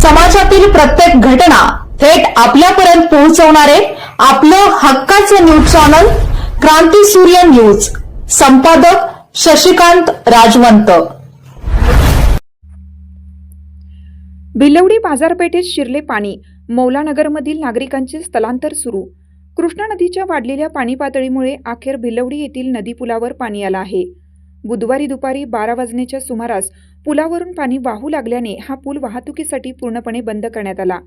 समाजातील प्रत्येक घटना थेट आपल्यापर्यंत पोहोचवणारे आपलं हक्काचं न्यूज चॅनल क्रांती सूर्य न्यूज. संपादक शशिकांत राजवंत. भिलवडी बाजारपेठेत शिरले पाणी. मौलानगरमधील नागरिकांचे स्थलांतर सुरू. कृष्णा नदीच्या वाढलेल्या पाणी पातळीमुळे अखेर भिलवडी येथील नदीपुलावर पाणी आलं आहे. बुधवारी दुपारी बारा वाजण्याच्या सुमारास पुलावरून पाणी वाहू लागल्याने हा पूल वाहतुकीसाठी पूर्णपणे बंद करण्यात आला.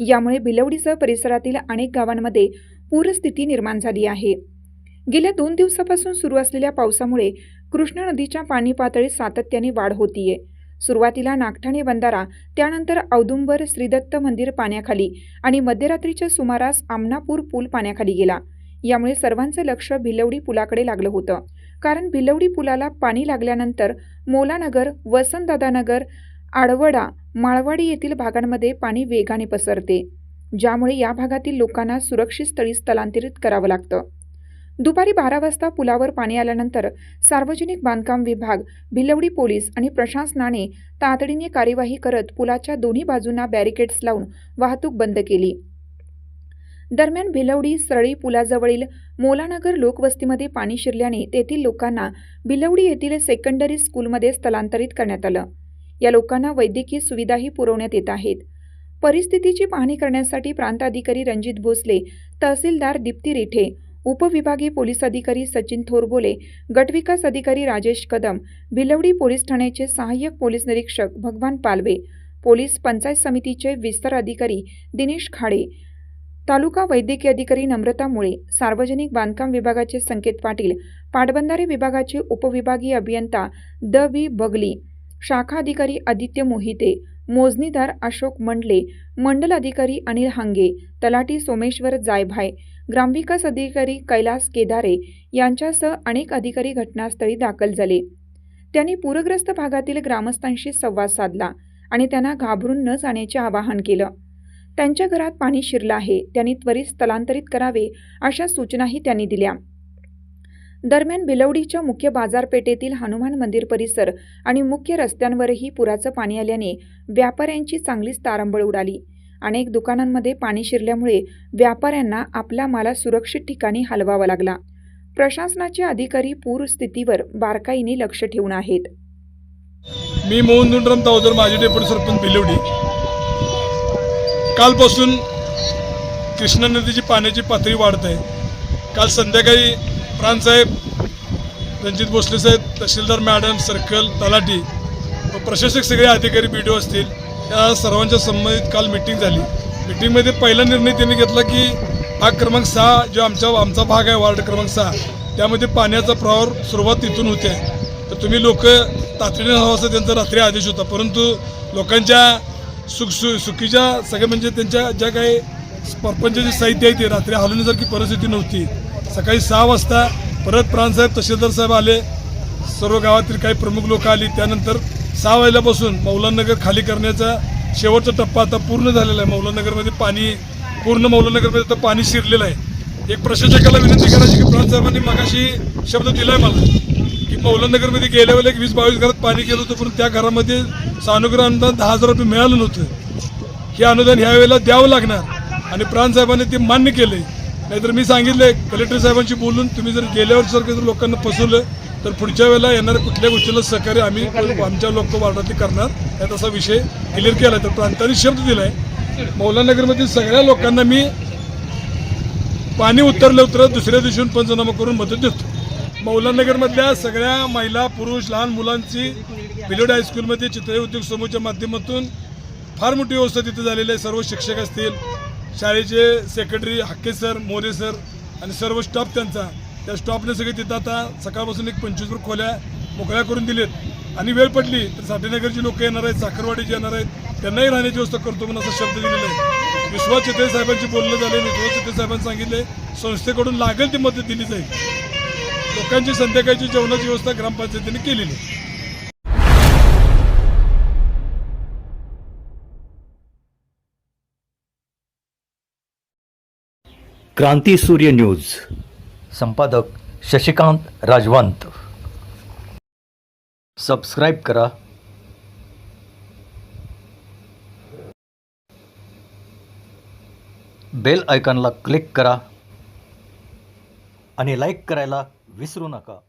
यामुळे भिलवडीसह परिसरातील अनेक गावांमध्ये पूरस्थिती निर्माण झाली आहे. गेल्या दोन दिवसापासून सुरू असलेल्या पावसामुळे कृष्णा नदीच्या पाणी पातळीत सातत्याने वाढ होतीये. सुरुवातीला नागठाणे बंधारा त्यानंतर औदुंबर श्रीदत्त मंदिर पाण्याखाली आणि मध्यरात्रीच्या सुमारास आमनापूर पूल पाण्याखाली गेला. यामुळे सर्वांचं लक्ष भिलवडी पुलाकडे लागलं होतं. कारण भिलवडी पुलाला पाणी लागल्यानंतर मोलानगर वसंतदादानगर आडवडा माळवाडी येथील भागांमध्ये पाणी वेगाने पसरते ज्यामुळे या भागातील लोकांना सुरक्षित स्थळी स्थलांतरित करावं लागतं. दुपारी बारा वाजता पुलावर पाणी आल्यानंतर सार्वजनिक बांधकाम विभाग भिलवडी पोलीस आणि प्रशासनाने तातडीने कार्यवाही करत पुलाच्या दोन्ही बाजूंना बॅरिकेड्स लावून वाहतूक बंद केली. दरम्यान भिलवडी सरळी पुलाजवळील मोलानगर लोकवस्तीमध्ये पाणी शिरल्याने तेथील लोकांना भिलवडी येथील सेकंडरी स्कूलमध्ये स्थलांतरित करण्यात आलं. या लोकांना वैद्यकीय सुविधाही पुरवण्यात येत आहेत. परिस्थितीची पाहणी करण्यासाठी प्रांताधिकारी रणजित भोसले तहसीलदार दीप्ती रिठे उपविभागीय पोलीस अधिकारी सचिन थोरबोले गटविकास अधिकारी राजेश कदम भिलवडी पोलीस ठाण्याचे सहाय्यक पोलीस निरीक्षक भगवान पालवे पोलीस पंचायत समितीचे विस्तार अधिकारी दिनेश खाडे तालुका वैद्यकीय अधिकारी नम्रता मुळे सार्वजनिक बांधकाम विभागाचे संकेत पाटील पाटबंधारे विभागाचे उपविभागीय अभियंता द. बी बगली शाखा अधिकारी आदित्य मोहिते मोजणीदार अशोक मंडले मंडल अधिकारी अनिल हांगे तलाठी सोमेश्वर जायभाय ग्रामविकास अधिकारी कैलास केदारे यांच्यासह अनेक अधिकारी घटनास्थळी दाखल झाले. त्यांनी पूरग्रस्त भागातील ग्रामस्थांशी संवाद साधला आणि त्यांना घाबरून न जाण्याचे आवाहन केलं. त्यांच्या घरात पाणी शिरलं आहे. त्यांनी त्वरित स्थलांतरित करावे अशा सूचनाही त्यांनी दिल्या. दरम्यान बिलवडीच्या मुख्य बाजारपेठेतील हनुमान मंदिर परिसर आणि मुख्य रस्त्यांवरही पुराचं पाणी आल्याने व्यापाऱ्यांची चांगलीच तारंबळ उडाली. अनेक दुकानांमध्ये पाणी शिरल्यामुळे व्यापाऱ्यांना आपला माला सुरक्षित ठिकाणी हलवावा लागला. प्रशासनाचे अधिकारी पूरस्थितीवर बारकाईने लक्ष ठेवून आहेत. मी मोहन दुंडराम तावदर माझे डेप्युटी सरपंच बिलवडी. कालपासून कृष्णा नदीची पाण्याची पातळी वाढत आहे. काल संध्याकाळी प्राणसाहेब रणजित भोसले साहेब तहसीलदार मॅडम सर्कल तलाठी व प्रशासक सगळे अधिकारी बी डी ओ असतील या सर्वांच्या संबंधित काल मिटिंग झाली. मिटिंगमध्ये पहिला निर्णय त्यांनी घेतला की भाग क्रमांक सहा जो आमच्या आमचा भाग आहे वार्ड क्रमांक सहा त्यामध्ये पाण्याचा प्रवाह सुरुवात इथून होते. तर तुम्ही लोक तातडीने हवं असं त्यांचा रात्री आदेश होता परंतु लोकांच्या सुख सु सुखीच्या सगळ्या म्हणजे त्यांच्या ज्या काही परपंचाचे साहित्य आहे ते रात्री हलवण्यासारखी परिस्थिती नव्हती. सकाळी सहा वाजता परत प्राणसाहेब तहसीलदार साहेब आले. सर्व गावातील काही प्रमुख लोक आली. त्यानंतर सहा वाजल्यापासून मौलानगर खाली करण्याचा शेवटचा टप्पा आता पूर्ण झालेला आहे. मौलानगरमध्ये पाणी पूर्ण मौलानगरमध्ये आता पाणी शिरलेलं आहे. एक प्रशासकाला विनंती करायची की प्राणसाहेबांनी मगाशी शब्द दिला आहे मला. की मौलानगरमध्ये गेल्या वेळेला एक वीस बावीस घरात पाणी गेलं होतं पण त्या घरामध्ये सानुग्रह अनुदान दहा हजार रुपये मिळालं नव्हतं. हे अनुदान ह्या वेळेला द्यावं लागणार. आणि प्राणसाहेबांनी ते मान्य केलंय. नाहीतर मी सांगितलंय कलेक्टर साहेबांशी बोलून तुम्ही जर गेल्या वर्षीसारखं जर लोकांना फसवलं तर पुढच्या वेळेला येणाऱ्या कुठल्या गोष्टीला सहकार्य आम्ही आमच्या लोक वार्डातली करणार. यात असा विषय क्लिअर केला तर प्रांतांनी शब्द दिलाय. मौलानगरमधील सगळ्या लोकांना मी पाणी उतरलं उतरत दुसऱ्या दिवशी पंचनामा करून मदत देतो. मौलानगरमधल्या सगळ्या महिला पुरुष लहान मुलांची बिलोड हायस्कूलमध्ये चित्र उद्योग समूहाच्या माध्यमातून फार मोठी व्यवस्था तिथे झालेली आहे. सर्व शिक्षक असतील शाळेचे secretary Hakke sir More sir आणि सर्व स्टाफ त्यांचा. त्या स्टॉपने सगळे तिथं आता सकाळपासून एक पंचवीस खोल्या मोकळ्या करून दिलेत. आणि वेळ पडली तर साठेनगरची लोक येणार आहेत साखरवाडीचे येणार आहेत. त्यांनाही राहण्याची व्यवस्था करतो म्हणून असा शब्द दिलेला आहे. विश्वास चित्रे साहेबांची बोलणं झाले विश्वास चित्रे साहेबांनी सांगितले संस्थेकडून लागेल ती मदत दिली जाईल. लोकांची संध्याकाळची जेवणाची व्यवस्था ग्रामपंचायतीने केलेली आहे. क्रांती सूर्य न्यूज. संपादक शशिकांत राजवंत. सबस्क्राईब करा. बेल आयकॉनला क्लिक करा. आणि लाईक करायला विसरू नका